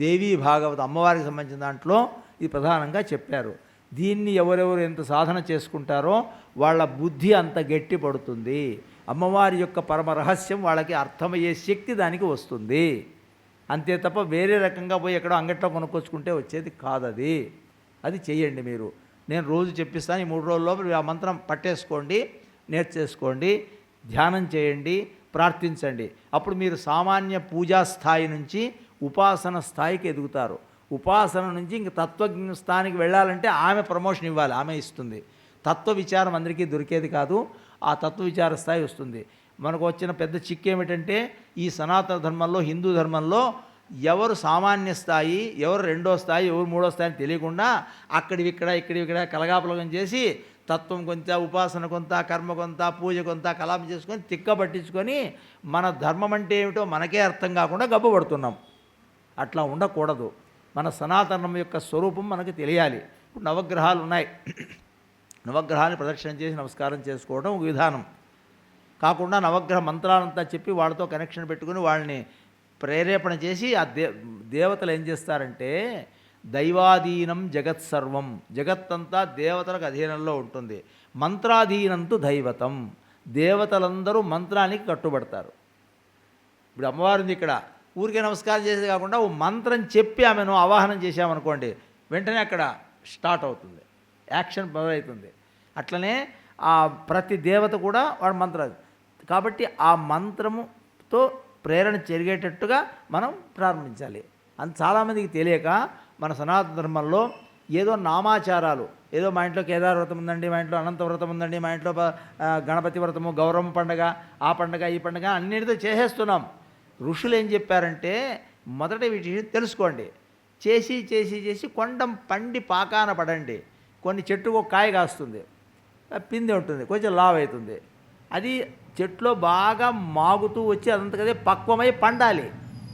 దేవీ భాగవత అమ్మవారికి సంబంధించిన దాంట్లో ఇది ప్రధానంగా చెప్పారు. దీన్ని ఎవరెవరు ఎంత సాధన చేసుకుంటారో వాళ్ళ బుద్ధి అంత గట్టి పడుతుంది. అమ్మవారి యొక్క పరమ రహస్యం వాళ్ళకి అర్థమయ్యే శక్తి దానికి వస్తుంది. అంతే తప్ప వేరే రకంగా పోయి ఎక్కడో అంగట్లో కొనుక్కొచ్చుకుంటే వచ్చేది కాదది. అది చెయ్యండి మీరు. నేను రోజు చెప్పిస్తాను ఈ మూడు రోజుల లోపల ఆ మంత్రం పట్టేసుకోండి నేర్చేసుకోండి ధ్యానం చేయండి ప్రార్థించండి. అప్పుడు మీరు సామాన్య పూజా స్థాయి నుంచి ఉపాసన స్థాయికి ఎదుగుతారు. ఉపాసన నుంచి ఇంక తత్వజ్ఞ స్థానికి వెళ్ళాలంటే ఆమె ప్రమోషన్ ఇవ్వాలి ఆమె ఇస్తుంది. తత్వ విచారం అందరికీ దొరికేది కాదు ఆ తత్వ విచార స్థాయి వస్తుంది. మనకు వచ్చిన పెద్ద చిక్కు ఏమిటంటే ఈ సనాతన ధర్మంలో హిందూ ధర్మంలో ఎవరు సామాన్య స్థాయి ఎవరు రెండో స్థాయి ఎవరు మూడో స్థాయి అని తెలియకుండా అక్కడివిక్కడ ఇక్కడ ఇక్కడివి ఇక్కడ కలగాపులగం చేసి తత్వం కొంత ఉపాసన కొంత కర్మ కొంత పూజ కొంత కలాపం చేసుకొని తిక్క పట్టించుకొని మన ధర్మం అంటే ఏమిటో మనకే అర్థం కాకుండా గబ్బపడుతున్నాం అట్లా ఉండకూడదు. మన సనాతనం యొక్క స్వరూపం మనకు తెలియాలి. ఇప్పుడు నవగ్రహాలు ఉన్నాయి. నవగ్రహాన్ని ప్రదక్షిణ చేసి నమస్కారం చేసుకోవడం ఒక విధానం. కాకుండా నవగ్రహ మంత్రాలంతా చెప్పి వాళ్ళతో కనెక్షన్ పెట్టుకుని వాళ్ళని ప్రేరేపణ చేసి ఆ దే దేవతలు ఏం చేస్తారంటే దైవాధీనం జగత్ సర్వం. జగత్తంతా దేవతలకు అధీనంలో ఉంటుంది. మంత్రాధీనంతు దైవతం. దేవతలందరూ మంత్రానికి కట్టుబడతారు. ఇప్పుడు అమ్మవారు ఇక్కడ. ఊరికే నమస్కారం చేసేది కాకుండా ఓ మంత్రం చెప్పి ఆమెను ఆవాహనం చేశామనుకోండి వెంటనే అక్కడ స్టార్ట్ అవుతుంది. యాక్షన్ మొదలవుతుంది. అట్లనే ఆ ప్రతి దేవత కూడా వాడు మంత్రం. కాబట్టి ఆ మంత్రముతో ప్రేరణ జరిగేటట్టుగా మనం ప్రారంభించాలి. అంత చాలామందికి తెలియక మన సనాతన ధర్మంలో ఏదో నామాచారాలు ఏదో మా ఇంట్లో కేదార వ్రతం ఉందండి మా ఇంట్లో అనంత వ్రతం ఉందండి మా ఇంట్లో గణపతి వ్రతము గౌరవ పండగ ఆ పండగ ఈ పండగ అన్నిటితో చేసేస్తున్నాం. ఋషులు ఏం చెప్పారంటే మొదట వీటి తెలుసుకోండి. చేసి చేసి చేసి కొండం పండి పాకాన పడండి. కొన్ని చెట్టుకు ఒక కాయ కాస్తుంది. పిందె ఉంటుంది కొంచెం లావ్ అవుతుంది. అది చెట్లో బాగా మాగుతూ వచ్చి అదంతకదే పక్వమై పండాలి.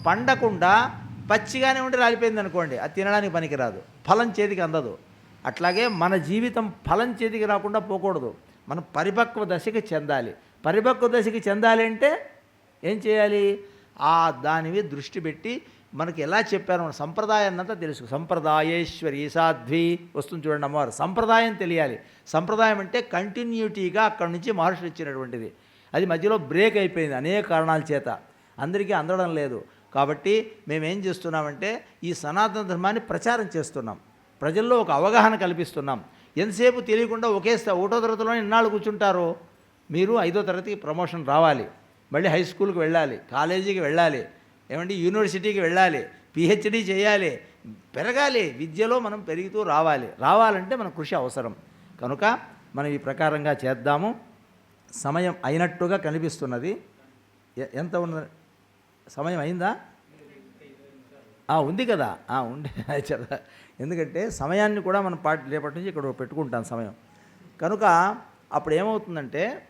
పండకుండా పచ్చిగానే ఉండి రాలిపోయింది అనుకోండి అది తినడానికి పనికిరాదు. ఫలం చేతికి అందదు. అట్లాగే మన జీవితం ఫలం చేతికి రాకుండా పోకూడదు. మనం పరిపక్వ దశకి చెందాలి. పరిపక్వ దశకి చెందాలి అంటే ఏం చేయాలి? ఆ దానివి దృష్టి పెట్టి మనకి ఎలా చెప్పారు మన సంప్రదాయాన్నంతా తెలుసు. సంప్రదాయేశ్వరి సాధ్వి వస్తుంది చూడండి అమ్మవారు. సంప్రదాయం తెలియాలి. సంప్రదాయం అంటే కంటిన్యూటీగా అక్కడి నుంచి మహర్షులు ఇచ్చినటువంటిది. అది మధ్యలో బ్రేక్ అయిపోయింది అనేక కారణాల చేత. అందరికీ అందడం లేదు. కాబట్టి మేమేం చేస్తున్నామంటే ఈ సనాతన ధర్మాన్ని ప్రచారం చేస్తున్నాం. ప్రజల్లో ఒక అవగాహన కల్పిస్తున్నాం. ఎంతసేపు తెలియకుండా ఒకే ఒకటో తరగతిలో ఇన్నాళ్ళు కూర్చుంటారు. మీరు ఐదో తరగతికి ప్రమోషన్ రావాలి. మళ్ళీ హై స్కూల్కి వెళ్ళాలి కాలేజీకి వెళ్ళాలి ఏమంటే యూనివర్సిటీకి వెళ్ళాలి పిహెచ్డి చేయాలి పెరగాలి విద్యలో మనం పెరుగుతూ రావాలి. రావాలంటే మన కృషి అవసరం. కనుక మనం ఈ ప్రకారంగా చేద్దాము. సమయం అయినట్టుగా కనిపిస్తున్నది. ఎంత ఉన్నది? సమయం అయిందా? ఆ, ఉంది కదా. ఆ, ఉంది ఎందుకంటే సమయాన్ని కూడా మనం పాట రేపటి నుంచి ఇక్కడ పెట్టుకుంటాం సమయం. కనుక అప్పుడు ఏమవుతుందంటే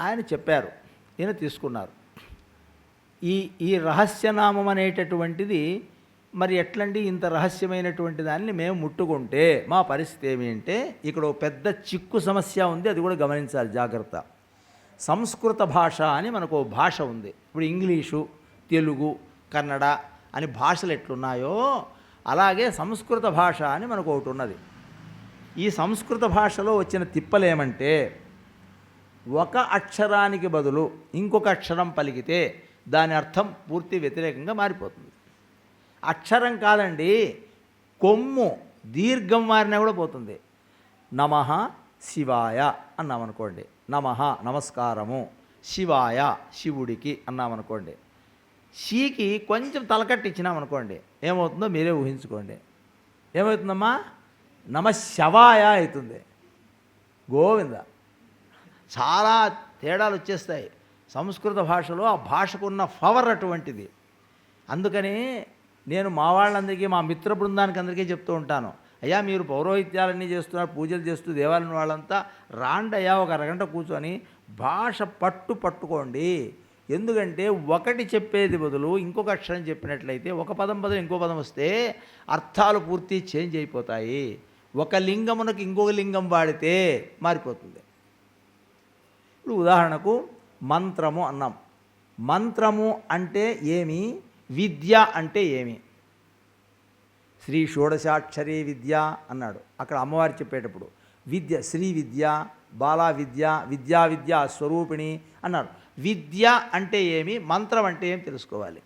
ఆయన చెప్పారు. ఈయన తీసుకున్నారు. ఈ ఈ రహస్యనామం అనేటటువంటిది మరి ఎట్లండి ఇంత రహస్యమైనటువంటి దాన్ని మేము ముట్టుకుంటే మా పరిస్థితి ఏమి అంటే ఇక్కడ ఒక పెద్ద చిక్కు సమస్య ఉంది అది కూడా గమనించాలి జాగ్రత్త. సంస్కృత భాష అని మనకు భాష ఉంది. ఇప్పుడు ఇంగ్లీషు తెలుగు కన్నడ అని భాషలు ఎట్లున్నాయో అలాగే సంస్కృత భాష అని మనకు ఒకటి ఉన్నది. ఈ సంస్కృత భాషలో వచ్చిన తిప్పలేమంటే ఒక అక్షరానికి బదులు ఇంకొక అక్షరం పలికితే దాని అర్థం పూర్తి వ్యతిరేకంగా మారిపోతుంది. అక్షరం కాదండి కొమ్ము దీర్ఘం మారినా కూడా పోతుంది. నమ శివాయ అన్నామనుకోండి నమ నమస్కారము శివాయ శివుడికి అన్నామనుకోండి షీకి కొంచెం తలకట్టు ఇచ్చినామనుకోండి ఏమవుతుందో మీరే ఊహించుకోండి. ఏమవుతుందమ్మా? నమ శవాయ అవుతుంది. గోవింద. చాలా తేడాలు వచ్చేస్తాయి. సంస్కృత భాషలో ఆ భాషకున్న పవర్ అటువంటిది. అందుకని నేను మా వాళ్ళందరికీ మా మిత్ర బృందానికి అందరికీ చెప్తూ ఉంటాను. అయ్యా మీరు పౌరోహిత్యాలన్నీ చేస్తున్నారు పూజలు చేస్తూ దేవాలయం వాళ్ళంతా రాండి అయ్యా ఒక అరగంట కూర్చొని భాష పట్టు పట్టుకోండి. ఎందుకంటే ఒకటి చెప్పేది బదులు ఇంకొక అక్షరం చెప్పినట్లయితే ఒక పదం బదులు ఇంకో పదం వస్తే అర్థాలు పూర్తి చేంజ్ అయిపోతాయి. ఒక లింగమునకు ఇంకొక లింగం వాడితే మారిపోతుంది. ఇప్పుడు ఉదాహరణకు మంత్రము అన్నాం. మంత్రము అంటే ఏమి? విద్య అంటే ఏమి? శ్రీ షోడశాక్షరి విద్య అన్నాడు. అక్కడ అమ్మవారు చెప్పేటప్పుడు విద్య శ్రీ విద్య బాలా విద్య విద్యా విద్య స్వరూపిణి అన్నాడు విద్య అంటే ఏమి? మంత్రం అంటే ఏమి తెలుసుకోవాలి?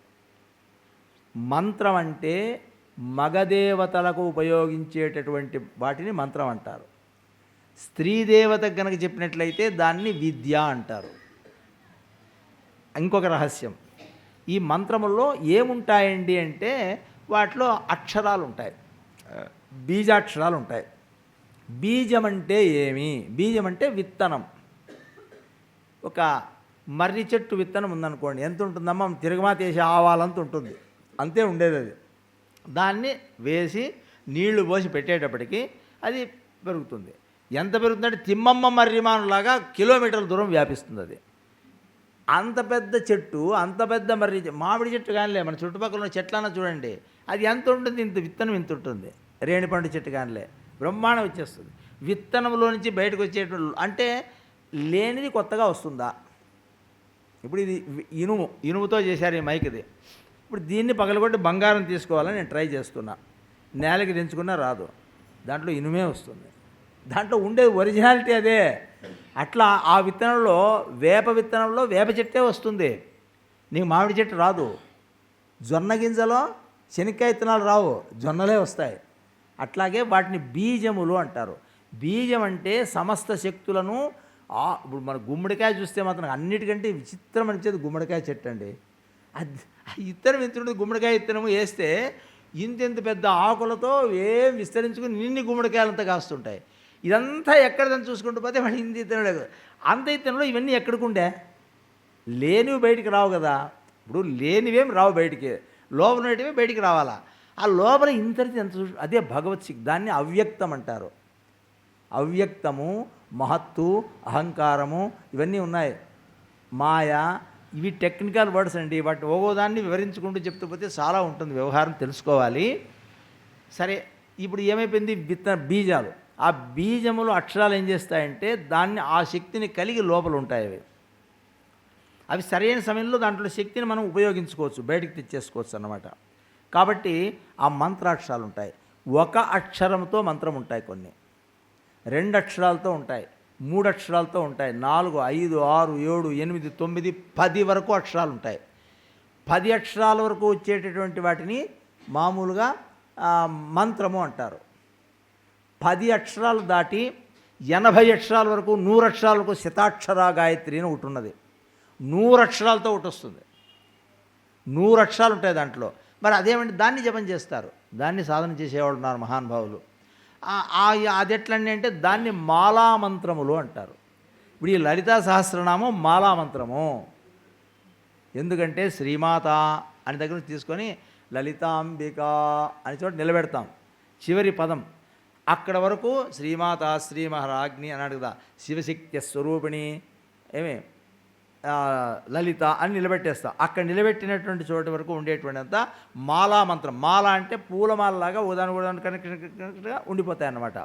మంత్రం అంటే మగదేవతలకు ఉపయోగించేటటువంటి వాటిని మంత్రం అంటారు. స్త్రీ దేవతకు గనక చెప్పినట్లయితే దాన్ని విద్య అంటారు. ఇంకొక రహస్యం. ఈ మంత్రముల్లో ఏముంటాయండి అంటే వాటిలో అక్షరాలు ఉంటాయి బీజాక్షరాలు ఉంటాయి బీజం అంటే ఏమి? బీజం అంటే విత్తనం. ఒక మర్రి చెట్టు విత్తనం ఉందనుకోండి ఎంత ఉంటుందమ్మా తిరగమాత వేసి ఆవాలంత ఉంటుంది. అంతే ఉండేది అది. దాన్ని వేసి నీళ్ళు పోసి పెట్టేటప్పటికి అది పెరుగుతుంది. ఎంత పెరుగుతుందంటే తిమ్మమ్మ మర్రిమానులాగా కిలోమీటర్ల దూరం వ్యాపిస్తుంది అది. అంత పెద్ద చెట్టు అంత పెద్ద మర్రి మామిడి చెట్టు కానిలే మన చుట్టుపక్కల ఉన్న చెట్లన్నా చూడండి అది ఎంత ఉంటుంది? ఇంత విత్తనం ఇంత ఉంటుంది. రేణిపండు చెట్టు కానిలే బ్రహ్మాండం వచ్చేస్తుంది. విత్తనంలో నుంచి బయటకు వచ్చేటువంటి అంటే లేనిది కొత్తగా వస్తుందా? ఇప్పుడు ఇది ఇనుము ఇనుముతో చేశారు ఈ మైక్ ఇది. ఇప్పుడు దీన్ని పగలగొట్టి బంగారం తీసుకోవాలని నేను ట్రై చేస్తున్నా. నేలకి దించుకున్నా రాదు. దాంట్లో ఇనుమే వస్తుంది. దాంట్లో ఉండే ఒరిజినాలిటీ అదే. అట్లా ఆ విత్తనంలో వేప విత్తనంలో వేప చెట్టే వస్తుంది. నీకు మామిడి చెట్టు రాదు. జొన్న గింజలో శనక్కాయ విత్తనాలు రావు. జొన్నలే వస్తాయి. అట్లాగే వాటిని బీజములు అంటారు. బీజం అంటే సమస్త శక్తులను ఇప్పుడు మన గుమ్మడికాయ చూస్తే మాత్రం అన్నిటికంటే విచిత్రం అనిపించేది గుమ్మడికాయ చెట్టు అండి. అది ఆ ఇత్తనం ఎంత ఉంటుంది? గుమ్మడికాయ ఇత్తనము వేస్తే ఇంత ఇంత పెద్ద ఆకులతో ఏం విస్తరించుకుని నిన్ని గుమ్మడికాయలంతా కాస్తుంటాయి. ఇదంతా ఎక్కడదని చూసుకుంటూ పోతే వాడు ఇంత తినలేదు అంత ఇతనులో ఇవన్నీ ఎక్కడికి ఉండే లేనివి బయటికి రావు కదా. ఇప్పుడు లేనివేం రావు బయటికి. లోపల ఉన్నటివి బయటికి రావాలా. ఆ లోపల ఇంతటి ఎంత అదే భగవత్ సిక్ దాన్ని అవ్యక్తం అంటారు. అవ్యక్తము మహత్తు అహంకారము ఇవన్నీ ఉన్నాయి. మాయ ఇవి టెక్నికల్ వర్డ్స్ అండి. వాటి ఒక్కో దాన్ని వివరించుకుంటూ చెప్తూ పోతే చాలా ఉంటుంది. వ్యవహారం తెలుసుకోవాలి. సరే ఇప్పుడు ఏమైపోయింది? విత్తన బీజాలు. ఆ బీజములు అక్షరాలు ఏం చేస్తాయంటే దాన్ని ఆ శక్తిని కలిగి లోపల ఉంటాయి అవి. అవి సరైన సమయంలో దాంట్లో శక్తిని మనం ఉపయోగించుకోవచ్చు బయటకు తెచ్చేసుకోవచ్చు అన్నమాట. కాబట్టి ఆ మంత్రాక్షరాలు ఉంటాయి. ఒక అక్షరంతో మంత్రం ఉంటాయి కొన్ని. రెండు అక్షరాలతో ఉంటాయి. మూడు అక్షరాలతో ఉంటాయి. నాలుగు ఐదు ఆరు ఏడు ఎనిమిది తొమ్మిది పది వరకు అక్షరాలు ఉంటాయి. పది అక్షరాల వరకు వచ్చేటటువంటి వాటిని మామూలుగా మంత్రము అంటారు. పది అక్షరాలు దాటి ఎనభై అక్షరాల వరకు నూరు అక్షరాల వరకు శతాక్షర గాయత్రి అని ఒకటి ఉన్నది. నూరు అక్షరాలతో ఒకటి వస్తుంది. నూరు అక్షరాలు ఉంటాయి దాంట్లో. మరి అదేమంటే దాన్ని జపం చేస్తారు. దాన్ని సాధన చేసేవాళ్ళు ఉన్నారు మహానుభావులు ఆ- అది ఎట్లండి అంటే దాన్ని మాలామంత్రములు అంటారు. ఇప్పుడు ఈ లలితా సహస్రనామం మాలామంత్రము. ఎందుకంటే శ్రీమాత అని దగ్గర నుంచి తీసుకొని లలితాంబిక అని చోట నిలబెడతాం. చివరి పదం. అక్కడ వరకు శ్రీమాత శ్రీ మహారాజ్ని అన్నాడు కదా శివశక్తి స్వరూపిణి ఏమి లలిత అని నిలబెట్టేస్తా. అక్కడ నిలబెట్టినటువంటి చోటు వరకు ఉండేటువంటి అంతా మాలా మంత్రం. మాల అంటే పూలమాలలాగా ఉదాహరణ ఉదాహరణ కనెక్ట్గా ఉండిపోతాయి అన్నమాట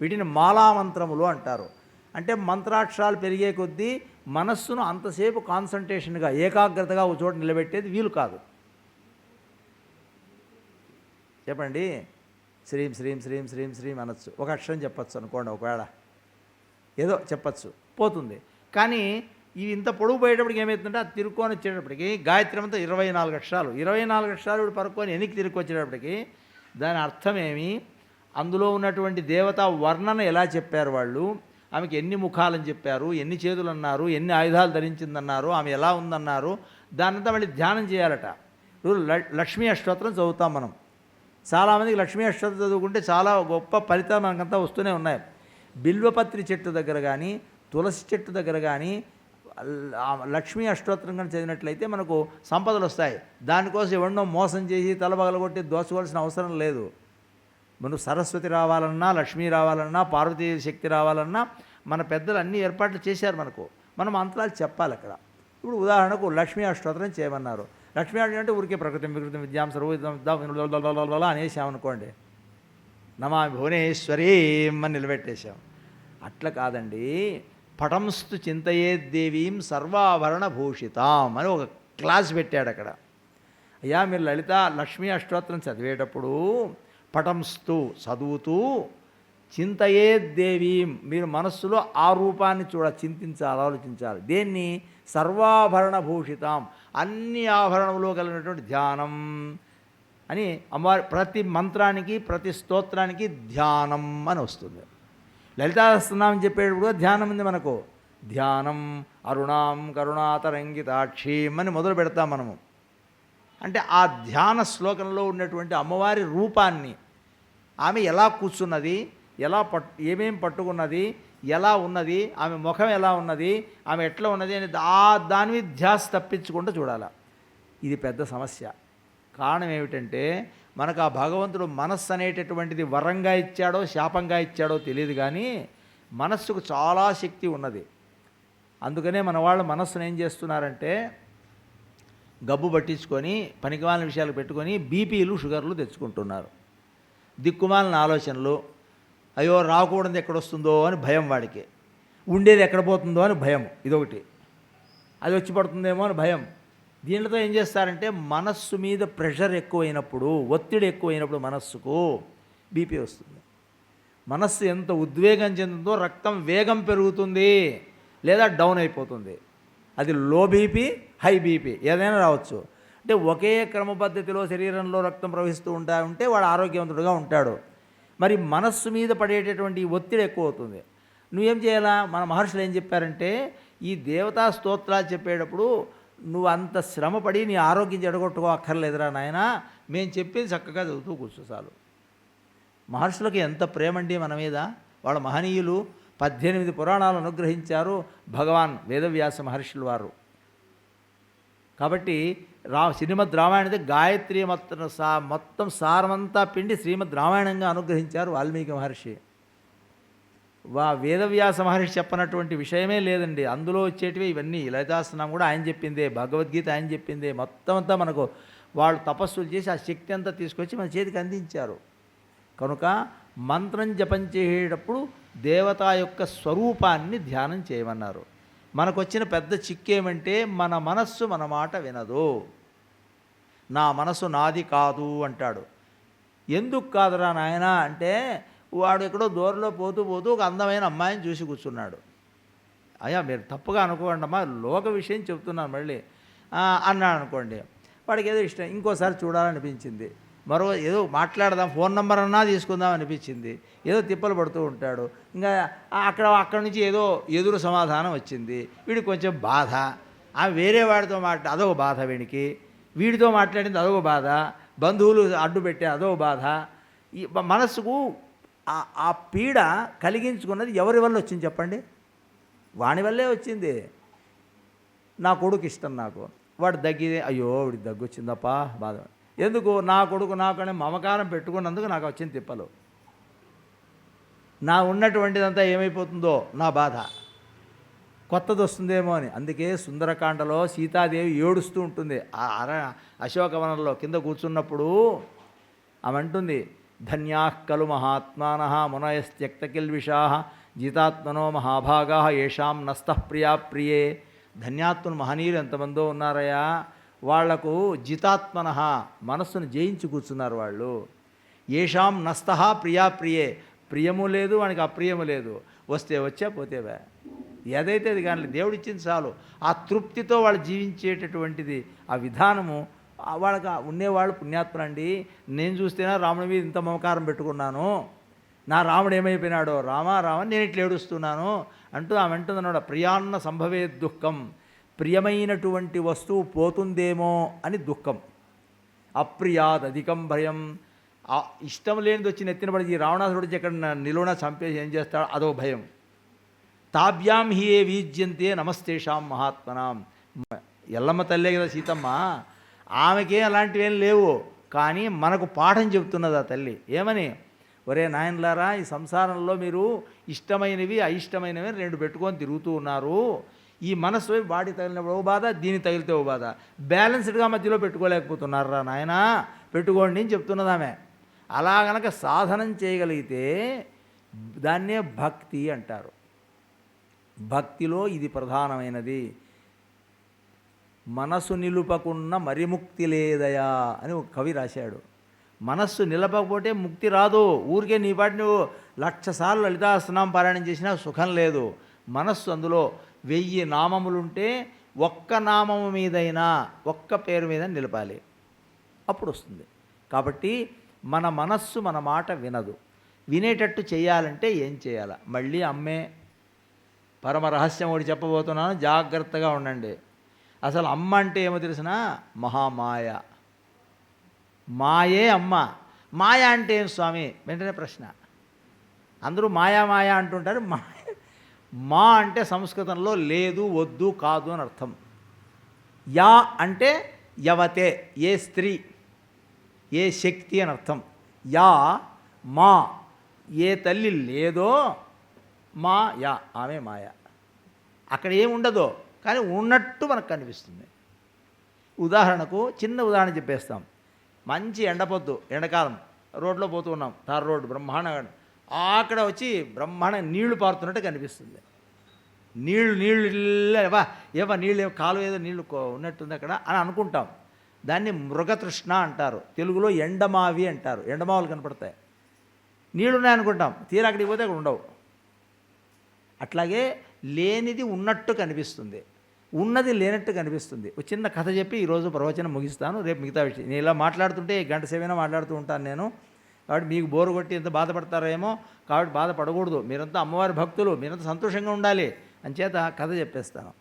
వీటిని మాలా మంత్రములు అంటారు. అంటే మంత్రాక్షరాలు పెరిగే కొద్దీ మనస్సును అంతసేపు కాన్సన్ట్రేషన్గా ఏకాగ్రతగా ఒక చోట నిలబెట్టేది వీలు కాదు. చెప్పండి? శ్రీం శ్రీం శ్రీం శ్రీం శ్రీం అనొచ్చు. ఒక అక్షరం చెప్పచ్చు అనుకోండి ఒకవేళ. ఏదో చెప్పచ్చు పోతుంది. కానీ ఇవి ఇంత పొడుగు పోయేటప్పటికి ఏమవుతుందంటే అది తిరుక్కొని వచ్చేటప్పటికి గాయత్రి అంతా ఇరవై నాలుగు అక్షరాలు. ఇరవై నాలుగు అక్షరాలు ఇప్పుడు పరుక్కొని ఎనికి తిరుక్కు వచ్చేటప్పటికి దాని అర్థమేమి అందులో ఉన్నటువంటి దేవతా వర్ణన ఎలా చెప్పారు వాళ్ళు? ఆమెకి ఎన్ని ముఖాలని చెప్పారు? ఎన్ని చేతులు అన్నారు ఎన్ని ఆయుధాలు ధరించిందన్నారు? ఆమె ఎలా ఉందన్నారు? దానంతా మళ్ళీ ధ్యానం చేయాలట. లక్ష్మీ అష్టోత్తరం చదువుతాం మనం. చాలామందికి లక్ష్మీ అష్టోత్తరం చదువుకుంటే చాలా గొప్ప ఫలితాలు మనకంతా వస్తూనే ఉన్నాయి. బిల్వపత్రి చెట్టు దగ్గర కానీ తులసి చెట్టు దగ్గర కానీ లక్ష్మీ అష్టోత్తరం కానీ చదివినట్లయితే మనకు సంపదలు వస్తాయి. దానికోసం ఎవరినో మోసం చేసి తలబగలగొట్టి దోచుకోవాల్సిన అవసరం లేదు. మనం సరస్వతి రావాలన్నా లక్ష్మీ రావాలన్నా పార్వతీ శక్తి రావాలన్నా మన పెద్దలు అన్ని ఏర్పాట్లు చేశారు మనకు. మనం మంత్రాలు చెప్పాలి అక్కడ. ఇప్పుడు ఉదాహరణకు లక్ష్మీ అష్టోత్తరం చేయమన్నారు. లక్ష్మీ అంటే ఊరికే ప్రకృతి వికృతి విద్యాం సర్వ అనేసామనుకోండి నమా భువనేశ్వరీ అని నిలబెట్టేశాం. అట్లా కాదండి. పటంస్తు చింతయే దేవీం సర్వాభరణ భూషితాం అని ఒక క్లాస్ పెట్టాడు అక్కడ. అయ్యా మీరు లలిత లక్ష్మీ అష్టోత్తరం చదివేటప్పుడు పటంస్తు చదువుతూ చింతయే దేవి మీరు మనస్సులో ఆ రూపాన్ని చూడ చింతించాలి ఆలోచించాలి. దేన్ని? సర్వాభరణ భూషితాం. అన్ని ఆభరణంలో కలిగినటువంటి ధ్యానం అని అమ్మవారి ప్రతి మంత్రానికి ప్రతి స్తోత్రానికి ధ్యానం అని వస్తుంది. లలితాస్తున్నామని చెప్పేటప్పుడు ధ్యానం ఉంది మనకు. ధ్యానం అరుణాం కరుణాతరంగితాక్షీం అని మొదలు పెడతాం మనము. అంటే ఆ ధ్యాన శ్లోకంలో ఉన్నటువంటి అమ్మవారి రూపాన్ని ఆమె ఎలా కూర్చున్నది ఎలా పట్ ఏమేం పట్టుకున్నది ఎలా ఉన్నది ఆమె ముఖం ఎలా ఉన్నది ఆమె ఎట్లా ఉన్నది అని ఆ దాని మీద ధ్యాస తప్పించకుండా చూడాలి. ఇది పెద్ద సమస్య. కారణం ఏమిటంటే మనకు ఆ భగవంతుడు మనస్సు అనేటటువంటిది వరంగా ఇచ్చాడో శాపంగా ఇచ్చాడో తెలియదు కానీ మనస్సుకు చాలా శక్తి ఉన్నది. అందుకనే మన వాళ్ళు మనస్సును ఏం చేస్తున్నారంటే గబ్బు పట్టించుకొని పనికిమాలిన విషయాలు పెట్టుకొని బీపీలు షుగర్లు తెచ్చుకుంటున్నారు. దిక్కుమాలిన ఆలోచనలు అయ్యో రాకూడదు ఎక్కడ వస్తుందో అని భయం వాడికి. ఉండేది ఎక్కడ పోతుందో అని భయం ఇదొకటి. అది వచ్చి పడుతుందేమో అని భయం. దీనితో ఏం చేస్తారంటే మనస్సు మీద ప్రెషర్ ఎక్కువైనప్పుడు ఒత్తిడి ఎక్కువైనప్పుడు మనస్సుకు బీపీ వస్తుంది. మనస్సు ఎంత ఉద్వేగం చెందుతుందో రక్తం వేగం పెరుగుతుంది లేదా డౌన్ అయిపోతుంది. అది లో బీపీ హై బీపీ ఏదైనా రావచ్చు. అంటే ఒకే క్రమ పద్ధతిలో శరీరంలో రక్తం ప్రవహిస్తూ ఉంటా ఉంటే వాడు ఆరోగ్యవంతుడుగా ఉంటాడు. మరి మనస్సు మీద పడేటటువంటి ఒత్తిడి ఎక్కువ అవుతుంది నువ్వేం చేయాలా? మన మహర్షులు ఏం చెప్పారంటే ఈ దేవతా స్తోత్రాలు చెప్పేటప్పుడు నువ్వు అంత శ్రమపడి నీ ఆరోగ్యం చెడగొట్టుకో అక్కర్లేదురా నాయన మేము చెప్పింది చక్కగా చదువుతూ కూర్చో చాలు. మహర్షులకు ఎంత ప్రేమండి మన మీద. వాళ్ళ మహనీయులు పద్దెనిమిది పురాణాలు అనుగ్రహించారు భగవాన్ వేదవ్యాస మహర్షులు వారు. కాబట్టి రా శ్రీమద్ రామాయణది గాయత్రి మొత్తం సా మొత్తం సారమంతా పిండి శ్రీమద్ రామాయణంగా అనుగ్రహించారు వాల్మీకి మహర్షి. వా వేదవ్యాస మహర్షి చెప్పనటువంటి విషయమే లేదండి. అందులో వచ్చేటివి ఇవన్నీ. లలితాసనం కూడా ఆయన చెప్పిందే భగవద్గీత ఆయన చెప్పిందే. మొత్తం అంతా మనకు వాళ్ళు తపస్సులు చేసి ఆ శక్తి అంతా తీసుకొచ్చి మన చేతికి అందించారు. కనుక మంత్రం జపం చేసేటప్పుడు దేవత యొక్క స్వరూపాన్ని ధ్యానం చేయమన్నారు. మనకు వచ్చిన పెద్ద చిక్కేమంటే మన మనస్సు మన మాట వినదు. నా మనసు నాది కాదు అంటాడు. ఎందుకు కాదురా నాయన అంటే వాడు ఎక్కడో దూరంలో పోతూ పోతూ ఒక అందమైన అమ్మాయిని చూసి కూర్చున్నాడు. అయ్యా మీరు తప్పుగా అనుకోండి అమ్మా లోక విషయం చెప్తున్నాను మళ్ళీ. అన్నాడు అనుకోండి. వాడికి ఏదో ఇష్టం. ఇంకోసారి చూడాలనిపించింది. మరో ఏదో మాట్లాడదాం ఫోన్ నెంబర్ అన్నా తీసుకుందాం అనిపించింది. ఏదో తిప్పలు పడుతూ ఉంటాడు. ఇంకా అక్కడ అక్కడ అక్కడి నుంచి ఏదో ఎదురు సమాధానం వచ్చింది. వీడికి కొంచెం బాధ. ఆ వేరే వాడితో మాట్లా అదొక బాధ వీడికి. వీడితో మాట్లాడింది అదొక బాధ. బంధువులు అడ్డు పెట్టే అదొక బాధ. ఈ మనస్సుకు ఆ- పీడ కలిగించుకున్నది ఎవరి వల్ల వచ్చింది చెప్పండి? వాని వల్లే వచ్చింది. నా కొడుకు ఇష్టం నాకు. వాడు దగ్గి అయ్యో వీడికి దగ్గు వచ్చిందప్ప బాధ. ఎందుకు నా కొడుకు నాకనే మమకారం పెట్టుకున్నందుకు నాకు వచ్చింది తిప్పలు. నా ఉన్నటువంటిదంతా ఏమైపోతుందో నా బాధ. కొత్తది వస్తుందేమో అని. అందుకే సుందరకాండలో సీతాదేవి ఏడుస్తూ ఉంటుంది. ఆ అర అశోకవనంలో కింద కూర్చున్నప్పుడు ఆమె అంటుంది ధన్యా ఖలు మహాత్మాన మునయస్త్యక్తకిల్విషా జీతాత్మనో మహాభాగా ఏషాం నస్తః ప్రియా ప్రియే ధన్యాత్మను మహనీయులు ఎంతమందో ఉన్నారయ్యా. వాళ్ళకు జితాత్మన మనస్సును జయించి కూర్చున్నారు వాళ్ళు. ఏషాం నస్త ప్రియా ప్రియే. ప్రియము లేదు వానికి అప్రియము లేదు. వస్తే వచ్చా పోతేవా ఏదైతే అది కానీ దేవుడు ఇచ్చింది చాలు. ఆ తృప్తితో వాళ్ళు జీవించేటటువంటిది ఆ విధానము వాళ్ళకి ఆ ఉండేవాళ్ళు పుణ్యాత్ములండి నేను చూస్తేనా రాముడి మీద ఇంత మమకారం పెట్టుకున్నాను. నా రాముడు ఏమైపోయినాడో? రామా రామ నేను ఇట్లా ఏడుస్తున్నాను. అంటూ ఆమె అంటుందన్నాడు ప్రియాన్న సంభవే దుఃఖం ప్రియమైనటువంటి వస్తువు పోతుందేమో అని దుఃఖం. అప్రియాద్ అధికం భయం ఇష్టం లేనిది వచ్చి నెత్తిన పడి ఈ రావణాసుడు వచ్చి ఎక్కడ నిలువన చంపేసి ఏం చేస్తాడు అదో భయం. తాభ్యాం హి ఏ వీజ్యంతే నమస్తేషాం మహాత్మనాం. ఎల్లమ్మ తల్లే కదా సీతమ్మ. ఆమెకే అలాంటివేం లేవు. కానీ మనకు పాఠం చెబుతున్నది ఆ తల్లి. ఏమని? ఒరే నాయనలారా ఈ సంసారంలో మీరు ఇష్టమైనవి అయిష్టమైనవి అని రెండు పెట్టుకొని తిరుగుతూ ఉన్నారు. ఈ మనసు వాడి తగిలినప్పుడు ఓ బాధ దీని తగిలితే ఓ బాధ. బ్యాలెన్స్డ్గా మధ్యలో పెట్టుకోలేకపోతున్నారా నాయనా. పెట్టుకోండి అని చెప్తున్నది ఆమె. అలా గనక సాధనం చేయగలిగితే దాన్నే భక్తి అంటారు. భక్తిలో ఇది ప్రధానమైనది. మనసు నిలుపకున్న మరి ముక్తి లేదయా అని ఒక కవి రాశాడు. మనస్సు నిలపకపోతే ముక్తి రాదు. ఊరికే నీ పాటి నువ్వు లక్ష సార్లు లలితాస్తనాం పారాయణం చేసినా సుఖం లేదు. మనస్సు అందులో వెయ్యి నామములుంటే ఒక్క నామము మీదైనా ఒక్క పేరు మీద నిలపాలి. అప్పుడు వస్తుంది కాబట్టి మన మనస్సు మన మాట వినదు. వినేటట్టు చేయాలంటే ఏం చేయాలి? మళ్ళీ అమ్మే పరమ రహస్యం ఒకటి చెప్పబోతున్నాను జాగ్రత్తగా ఉండండి. అసలు అమ్మ అంటే ఏమో తెలిసిన మహామాయ. మాయే అమ్మ. మాయ అంటే ఏం స్వామి? వెంటనే ప్రశ్న. అందరూ మాయా మాయా అంటుంటారు మాయ మా అంటే సంస్కృతంలో లేదు వద్దు కాదు అని అర్థం. యా అంటే యవతే ఏ స్త్రీ ఏ శక్తి అని అర్థం. యా మా ఏ తల్లి లేదో మా యా ఆమె మాయ. అక్కడ ఏముండదో ఉండదో కానీ ఉన్నట్టు మనకు కనిపిస్తుంది. ఉదాహరణకు చిన్న ఉదాహరణ చెప్పేస్తాం. మంచి ఎండపొద్దు ఎండాకాలం రోడ్లో పోతూ ఉన్నాం తార్ రోడ్డు బ్రహ్మాండంగా అక్కడ వచ్చి బ్రహ్మాండ నీళ్ళు పారుతున్నట్టు కనిపిస్తుంది. నీళ్ళు నీళ్ళు ఇవ్వా ఏవా నీళ్ళు కాలువ ఏదో నీళ్ళు ఉన్నట్టుంది అక్కడ అని అనుకుంటాం. దాన్ని మృగతృష్ణ అంటారు. తెలుగులో ఎండమావి అంటారు. ఎండమావులు కనపడతాయి. నీళ్ళు ఉన్నాయనుకుంటాం తీరా అక్కడికి పోతే అక్కడ ఉండవు. అట్లాగే లేనిది ఉన్నట్టు కనిపిస్తుంది. ఉన్నది లేనట్టు కనిపిస్తుంది. ఒక చిన్న కథ చెప్పి ఈరోజు ప్రవచనం ముగిస్తాను. రేపు మిగతా విషయం నేను ఇలా మాట్లాడుతుంటే గంట సేవైనా మాట్లాడుతూ ఉంటాను నేను. కాబట్టి మీకు బోరు కొట్టి ఎంత బాధపడతారేమో కాబట్టి బాధపడకూడదు. మీరంతా అమ్మవారి భక్తులు మీరంతా సంతోషంగా ఉండాలి అంచేత కథ చెప్పేస్తాను.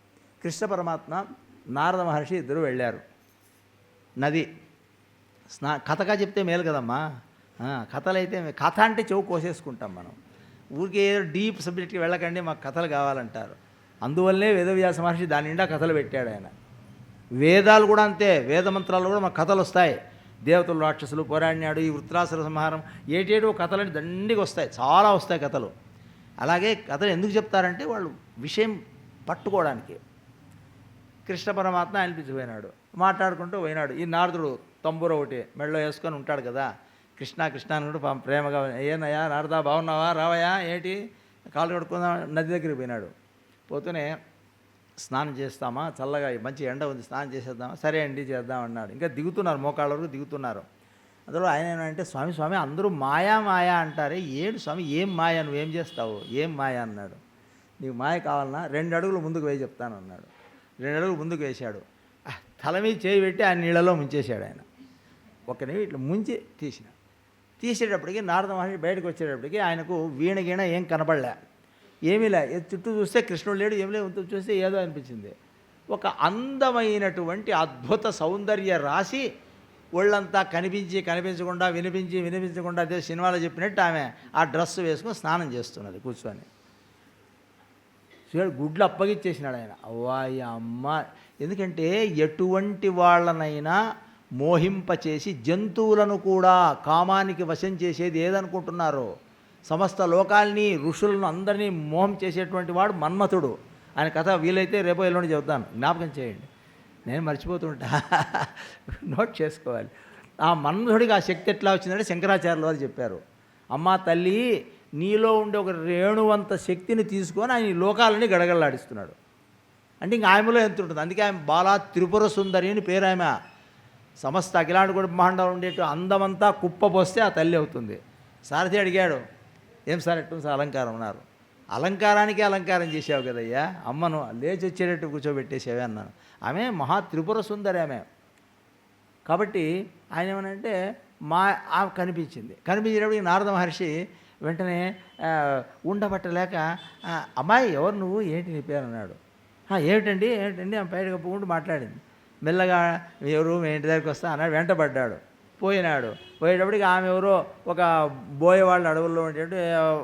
కృష్ణ పరమాత్మ నారద మహర్షి ఇద్దరు వెళ్ళారు. నది. స్నా కథగా చెప్తే మేలు కదమ్మా. ఆ, కథలైతే కథ అంటే చెవు కోసేసుకుంటాం మనం. ఊరికే డీప్ సబ్జెక్ట్కి వెళ్ళకండి మాకు కథలు కావాలంటారు. అందువల్లే వేదవ్యాస మహర్షి దాని నిండా కథలు పెట్టాడు ఆయన. వేదాలు కూడా అంతే వేద మంత్రాలు కూడా మాకు కథలు వస్తాయి. దేవతలు రాక్షసులు పోరాడినాడు ఈ వృత్రాసుర సంహారం ఏటేటో కథలని దండిగా వస్తాయి చాలా వస్తాయి కథలు. అలాగే కథలు ఎందుకు చెప్తారంటే వాళ్ళు విషయం పట్టుకోవడానికి. కృష్ణ పరమాత్మ అనిపించిపోయినాడు మాట్లాడుకుంటూ పోయినాడు. ఈ నారదుడు తంబూర ఒకటి మెడలో వేసుకొని ఉంటాడు కదా కృష్ణ కృష్ణ అని కూడా ప్రేమగా ఏనయ్యా నారదా బాగున్నావా రావయ్యా ఏంటి? కాళ్ళు కడుక్కుందాం నది దగ్గరికి పోయినాడు. పోతూనే స్నానం చేస్తామా? చల్లగా మంచి ఎండ ఉంది స్నానం చేసేద్దామా? సరే అండి చేద్దాం అన్నాడు. ఇంకా దిగుతున్నారు మోకాళ్ళ వరకు దిగుతున్నారు. అందులో ఆయన ఏమంటే స్వామి స్వామి అందరూ మాయా మాయా అంటారే. ఏంటి స్వామి ఏం మాయా? నువ్వేం చేస్తావు? ఏం మాయా? అన్నాడు. నీకు మాయ కావాలన్నా రెండు అడుగులు ముందుకు వేయి చెప్తాను అన్నాడు. రెండు అడుగులు ముందుకు వేశాడు. తల మీద చేయి పెట్టి ఆయన నీళ్ళలో ముంచేశాడు ఆయన. ఒక నిమిషం ఇట్లా ముంచి తీసిన. తీసేటప్పటికి నారద మహర్షి బయటకు వచ్చేటప్పటికి ఆయనకు వీణ గీణ ఏం కనబడలే ఏమీ లే. చుట్టూ చూస్తే కృష్ణుడు లేడు ఏమి లేదు చూస్తే ఏదో అనిపించింది. ఒక అందమైనటువంటి అద్భుత సౌందర్య రాశి ఒళ్ళంతా కనిపించి కనిపించకుండా వినిపించి వినిపించకుండా అదే సినిమాలో చెప్పినట్టు ఆమె ఆ డ్రెస్ వేసుకొని స్నానం చేస్తున్నది కూర్చొని. చూడు గుడ్లు అప్పగిచ్చేసినాడు ఆయన. అవ్వాయి అమ్మ. ఎందుకంటే ఎటువంటి వాళ్ళనైనా మోహింపచేసి జంతువులను కూడా కామానికి వశం చేసేది ఏదనుకుంటున్నారో? సమస్త లోకాల్ని ఋషులను అందరినీ మోహం చేసేటువంటి వాడు మన్మథుడు. ఆయన కథ వీలైతే రేపో ఎల్లుండి చెబుతాను. జ్ఞాపకం చేయండి. నేను మర్చిపోతుంటా. నోట్ చేసుకోవాలి. ఆ మన్మథుడికి ఆ శక్తి ఎట్లా వచ్చిందంటే శంకరాచార్యులు వారు చెప్పారు. అమ్మ తల్లి నీలో ఉండే ఒక రేణువంత శక్తిని తీసుకొని ఆయన ఈ లోకాలని గడగడలాడిస్తున్నాడు. అంటే ఇంక ఆమెలో ఎంత ఉంటుంది? అందుకే ఆమె బాలా త్రిపుర సుందరి అని పేరు ఆమె సమస్త అఖిలాండ కూడా బ్రహ్మాండం ఉండేట్టు అందమంతా కుప్పపోస్తే ఆ తల్లి అవుతుంది. సారథి అడిగాడు ఏం సార్ ఎట్టు సార్ అలంకారం అన్నారు. అలంకారానికి అలంకారం చేసావు కదయ్యా. అమ్మను లేచి వచ్చేటట్టు కూర్చోబెట్టేసావే అన్నాను. ఆమె మహా త్రిపుర సుందరి ఆమె. కాబట్టి ఆయన ఏమనంటే మా ఆమె కనిపించింది. కనిపించినప్పుడు నారద మహర్షి వెంటనే ఉండబట్టలేక అమ్మాయి ఎవరు నువ్వు? ఏంటి నీ పేరు? అన్నాడు. ఏమిటండి? ఏమిటండి? ఆమె బయట కప్పుకుంటూ మాట్లాడింది. మెల్లగా ఎవరు మీ ఇంటి దగ్గరికి వస్తా? అన్నాడు. వెంటబడ్డాడు. పోయినాడు. పోయేటప్పటికి ఆమె ఎవరో ఒక బోయే వాళ్ళ అడవుల్లో ఉండేటట్టు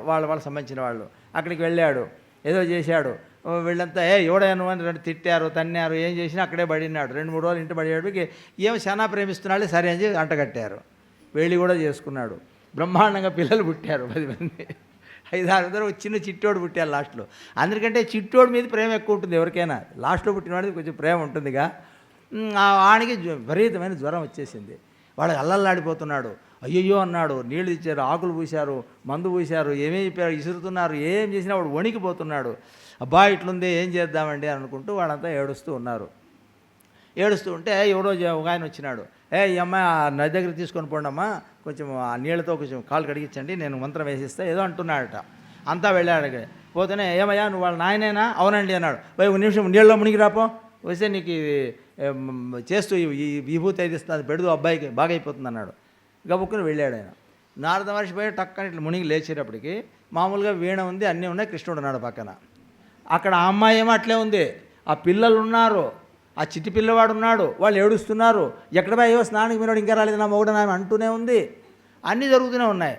వాళ్ళ వాళ్ళకి సంబంధించిన వాళ్ళు. అక్కడికి వెళ్ళాడు. ఏదో చేశాడు. వీళ్ళంతా ఏ ఎవడను అని రెండు తిట్టారు తన్నారు. ఏం చేసినా అక్కడే పడినాడు. రెండు మూడు రోజులు ఇంటి పడేటప్పటికి ఏం చాలా ప్రేమిస్తున్నాడు సరే అని చెప్పి అంటగట్టారు. వెళ్ళి కూడా చేసుకున్నాడు. బ్రహ్మాండంగా పిల్లలు పుట్టారు పది మంది. ఐదు ఆరు అందరూ చిన్న చిట్టోడు పుట్టారు లాస్ట్లో. అందరికంటే చిట్టోడు మీద ప్రేమ ఎక్కువ ఉంటుంది ఎవరికైనా. లాస్ట్లో పుట్టినవాడికి కొంచెం ప్రేమ ఉంటుందిగా. ఉమ్, జ్వ- విపరీతమైన జ్వరం వచ్చేసింది. వాడు అల్లల్లాడిపోతున్నాడు. అయ్యయ్యో అన్నాడు. నీళ్ళు ఇచ్చారు ఆకులు పూశారు మందు పూశారు ఏమేమి చెప్పారు ఇసురుతున్నారు ఏం చేసినా వాడు వణికిపోతున్నాడు. అబ్బా ఇట్లుంది ఏం చేద్దామండి అని అనుకుంటూ వాళ్ళంతా ఏడుస్తూ ఉన్నారు. ఏడుస్తూ ఉంటే ఎవరో ఒక ఆయన వచ్చినాడు. ఏ ఈ అమ్మాయి ఆ నది దగ్గర తీసుకొని పోండమ్మా. కొంచెం ఆ నీళ్ళతో కొంచెం కాలు కడిగించండి నేను మంత్రం వేసిస్తా ఏదో అంటున్నాడట. అంతా వెళ్ళాడు. పోతేనే ఏమయ్యా నువ్వు వాళ్ళ నాయనైనా? అవునండి అన్నాడు. ఒక నిమిషం నీళ్ళలో మునిగి రాపో వస్తే నీకు చేస్తూ ఈ- విభూతి అయితే ఇస్తుంది పెడదు అబ్బాయికి బాగా అన్నాడు. గబుక్కుని వెళ్ళాడు ఆయన. నారద మహర్షి పోయి టక్కని ఇట్లా మునిగి లేచేటప్పటికి మామూలుగా వీణ ఉంది అన్నీ ఉన్నాయి కృష్ణుడు ఉన్నాడు పక్కన. అక్కడ ఆ అమ్మాయి ఏమో అట్లే ఉంది. ఆ పిల్లలు ఉన్నారు ఆ చిట్టి పిల్లవాడు ఉన్నాడు వాళ్ళు ఏడుస్తున్నారు. ఎక్కడ అయ్యో స్నానానికి మీనాడు ఇంకా రాలేదు నా మొగుడు ఆమె అంటూనే ఉంది. అన్నీ జరుగుతూనే ఉన్నాయి.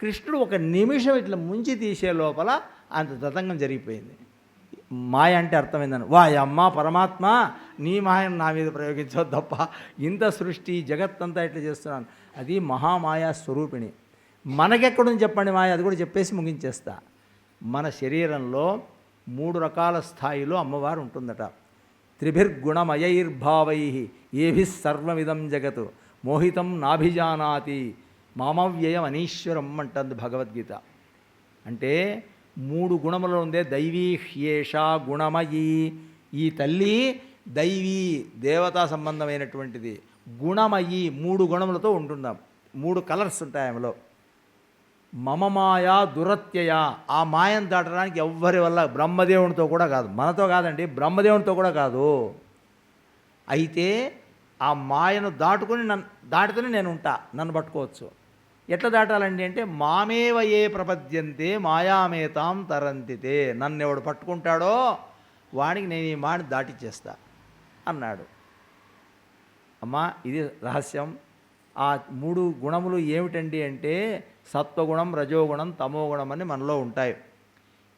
కృష్ణుడు ఒక నిమిషం ఇట్లా ముంచి తీసే లోపల అంత తతంగం జరిగిపోయింది. మాయ అంటే అర్థమైందని. వా అమ్మ పరమాత్మ నీ మాయను నా మీద ప్రయోగించవు తప్ప ఇంత సృష్టి జగత్తంతా ఇట్లా చేస్తున్నాను. అది మహామాయా స్వరూపిణి. మనకెక్కడుంది చెప్పండి మాయ? అది కూడా చెప్పేసి ముగించేస్తా. మన శరీరంలో మూడు రకాల స్థాయిలో అమ్మవారు ఉంటుందట. త్రిభిర్గుణమయైర్భావై ఏభి సర్వమిదం జగత్. మోహితం నాభిజానాతి. మామవ్యయం అనీశ్వరం అంటుంది భగవద్గీత. అంటే మూడు గుణములు ఉందే దైవీ హ్యేష గుణమయీ. ఈ తల్లి దైవీ దేవతా సంబంధమైనటువంటిది. గుణమయి మూడు గుణములతో ఉంటుందాం. మూడు కలర్స్ ఉంటాయి ఆమెలో. మమ మాయ దురత్యయ. ఆ మాయను దాటడానికి ఎవ్వరి వల్ల బ్రహ్మదేవునితో కూడా కాదు. మనతో కాదండి బ్రహ్మదేవునితో కూడా కాదు. అయితే ఆ మాయను దాటుకుని నన్ను దాటితేనే నేను ఉంటా. నన్ను పట్టుకోవచ్చు. ఎట్లా దాటాలండి అంటే మామేవ ఏ ప్రపద్యంతే మాయామేతాం తరంతితే. నన్నెవడు పట్టుకుంటాడో వాడికి నేను ఈ మాని దాటిచ్చేస్తా అన్నాడు. అమ్మా ఇది రహస్యం. ఆ మూడు గుణములు ఏమిటండి అంటే సత్వగుణం రజోగుణం తమోగుణం అని మనలో ఉంటాయి.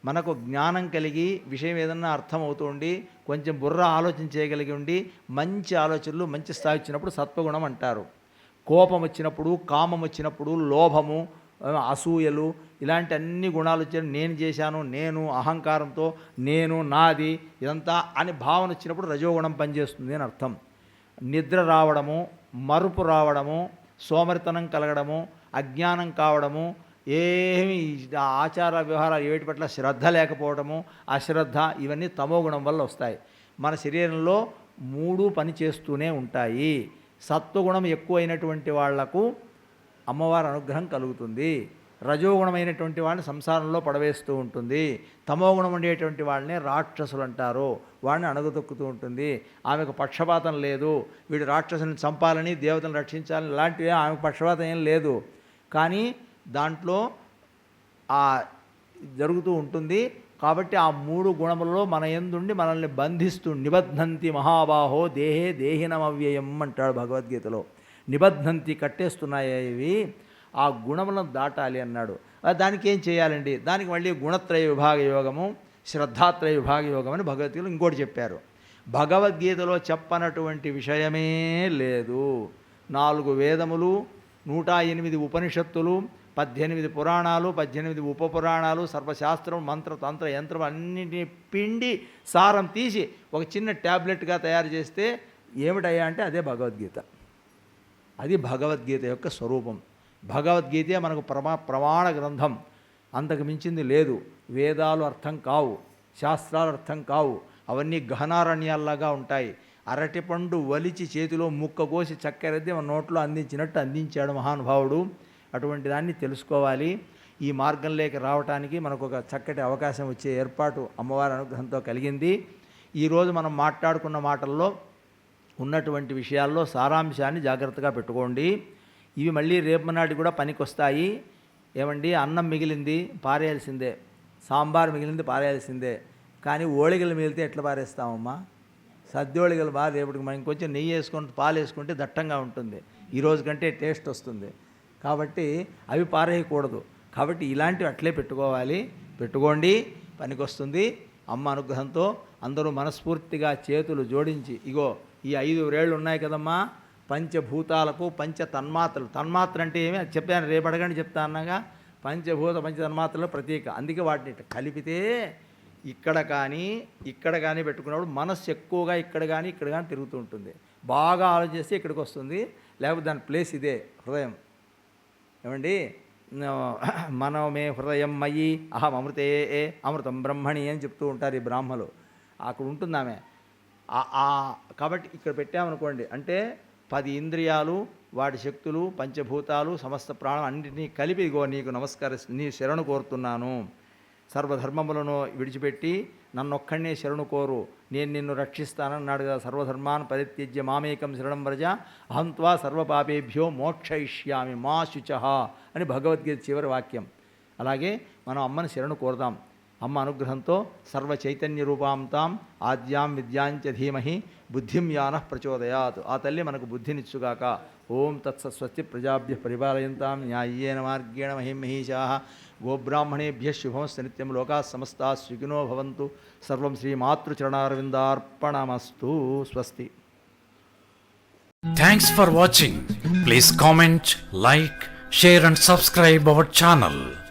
మనకు జ్ఞానం కలిగి విషయం ఏదన్నా అర్థమవుతూ ఉండి కొంచెం బుర్ర ఆలోచన చేయగలిగి ఉండి మంచి ఆలోచనలు మంచి స్థాయి వచ్చినప్పుడు సత్వగుణం అంటారు. కోపం వచ్చినప్పుడు కామం వచ్చినప్పుడు లోభము అసూయలు ఇలాంటి అన్ని గుణాలు వచ్చి నేను చేశాను నేను అహంకారంతో నేను నాది ఇదంతా అని భావన వచ్చినప్పుడు రజోగుణం పనిచేస్తుంది అని అర్థం. నిద్ర రావడము మరుపు రావడము సోమరితనం కలగడము అజ్ఞానం కావడము ఏమి ఆచార వ్యవహారాలు ఏటి పట్ల శ్రద్ధ లేకపోవడము అశ్రద్ధ ఇవన్నీ తమో గుణం వల్ల వస్తాయి. మన శరీరంలో మూడు పని చేస్తూనే ఉంటాయి. సత్వగుణం ఎక్కువైనటువంటి వాళ్ళకు అమ్మవారి అనుగ్రహం కలుగుతుంది. రజోగుణమైనటువంటి వాళ్ళని సంసారంలో పడవేస్తూ ఉంటుంది. తమోగుణం ఉండేటువంటి వాళ్ళని రాక్షసులు అంటారు. వాడిని అణగదొక్కుతూ ఉంటుంది. ఆమెకు పక్షపాతం లేదు. వీడు రాక్షసుని చంపాలని దేవతను రక్షించాలని ఇలాంటివి ఆమెకు పక్షపాతం ఏం లేదు. కానీ దాంట్లో జరుగుతూ ఉంటుంది. కాబట్టి ఆ మూడు గుణములలో మన ఎందుండి మనల్ని బంధిస్తూ నిబద్ధంతి మహాబాహో దేహే దేహినమవ్యయం అంటాడు భగవద్గీతలో. నిబద్ధంతి కట్టేస్తున్నాయి ఇవి. ఆ గుణములను దాటాలి అన్నాడు. దానికి ఏం చేయాలండి? దానికి మళ్ళీ గుణత్రయ విభాగ యోగము శ్రద్ధాత్రయ విభాగ యోగం అని భగవద్గీతలో ఇంకోటి చెప్పారు. భగవద్గీతలో చెప్పనటువంటి విషయమే లేదు. నాలుగు వేదములు నూట ఎనిమిది ఉపనిషత్తులు పద్దెనిమిది పురాణాలు పద్దెనిమిది ఉప పురాణాలు సర్వశాస్త్రం మంత్ర తంత్ర యంత్రం అన్నింటినీ పిండి సారం తీసి ఒక చిన్న ట్యాబ్లెట్గా తయారు చేస్తే ఏమిటయ్యా అంటే అదే భగవద్గీత. అది భగవద్గీత యొక్క స్వరూపం. భగవద్గీతే మనకు ప్రమా ప్రమాణ గ్రంథం. అంతకు మించింది లేదు. వేదాలు అర్థం కావు. శాస్త్రాలు అర్థం కావు. అవన్నీ గహనారణ్యాల్లాగా ఉంటాయి. అరటిపండు వలిచి చేతిలో ముక్క కోసి చక్కెరద్ది మన నోట్లో అందించినట్టు అందించాడు మహానుభావుడు. అటువంటి దాన్ని తెలుసుకోవాలి. ఈ మార్గంలోకి రావటానికి మనకు ఒక చక్కటి అవకాశం వచ్చే ఏర్పాటు అమ్మవారి అనుగ్రహంతో కలిగింది. ఈరోజు మనం మాట్లాడుకున్న మాటల్లో ఉన్నటువంటి విషయాల్లో సారాంశాన్ని జాగ్రత్తగా పెట్టుకోండి. ఇవి మళ్ళీ రేపు నాటి కూడా పనికొస్తాయి. ఏమండి? అన్నం మిగిలింది పారేయాల్సిందే. సాంబార్ మిగిలింది పారేయాల్సిందే. కానీ ఓళిగలు మిగిలితే ఎట్లా పారేస్తామమ్మా? సద్దోళిగలు బాగా రేపటికి మనం ఇంకొంచెం నెయ్యి వేసుకుంటే పాలు వేసుకుంటే దట్టంగా ఉంటుంది. ఈ రోజు కంటే టేస్ట్ వస్తుంది. కాబట్టి అవి పారేయకూడదు. కాబట్టి ఇలాంటివి అట్లే పెట్టుకోవాలి. పెట్టుకోండి. పనికొస్తుంది. అమ్మ అనుగ్రహంతో అందరూ మనస్ఫూర్తిగా చేతులు జోడించి ఇగో ఈ ఐదు వేళ్ళు ఉన్నాయి కదమ్మా పంచభూతాలకు పంచ తన్మాత్రలు. తన్మాత్ర అంటే ఏమి? చెప్పాను రేపు అడగండి చెప్తా అన్నగా. పంచభూత పంచ తన్మాత్రలు ప్రతీక అందుకే వాటిని కలిపితే ఇక్కడ కానీ ఇక్కడ కానీ పెట్టుకున్నప్పుడు మనస్సు ఎక్కువగా ఇక్కడ కానీ ఇక్కడ కానీ తిరుగుతూ ఉంటుంది. బాగా ఆలోచిస్తే ఇక్కడికి వస్తుంది. లేకపోతే దాని ప్లేస్ ఇదే హృదయం. ఏమండి? మనమే హృదయం మయి అహం అమృతే ఏ అమృతం బ్రహ్మణి అని చెప్తూ ఉంటారు ఈ బ్రాహ్మలు. అక్కడ ఉంటుంది ఆమె ఆ- కాబట్టి ఇక్కడ పెట్టామనుకోండి అంటే పది ఇంద్రియాలు వాటి శక్తులు పంచభూతాలు సమస్త ప్రాణం అన్నింటినీ కలిపి ఇగో నీకు నమస్కరి నీ శరణు కోరుతున్నాను. సర్వధర్మములను విడిచిపెట్టి నన్నొక్కడినే శరణు కోరు. నేను నిన్ను రక్షిస్తానన్నాడు కదా సర్వధర్మాన్ పరిత్యజ్య మామేకం శరణం వ్రజ. అహంత్వా సర్వపాపేభ్యో మోక్షయిష్యామి మా శుచ అని భగవద్గీత చివరి వాక్యం. అలాగే మనం అమ్మని శరణు కోరుదాం అమ్మ అనుగ్రహంతో సర్వ చైతన్య రూపాంతాం ఆద్యాం విద్యాంచ ధీమహి బుద్ధిం యాన ప్రచోదయాత్. ఆ తల్లి మనకు బుద్ధినిచ్చుగాక. ఓం తత్సస్వస్తి ప్రజాభ్య పరిపాలయంతాం న్యాయ్యేన మార్గేణ మహిం గోబ్రాహ్మణేభ్య శుభంస్ నిత్యం లోకా సమస్త సుఖినో భవంతు సర్వం శ్రీమాతృచరణారవిందార్పణమస్తు స్వస్తి thanks for watching please comment like share and subscribe our channel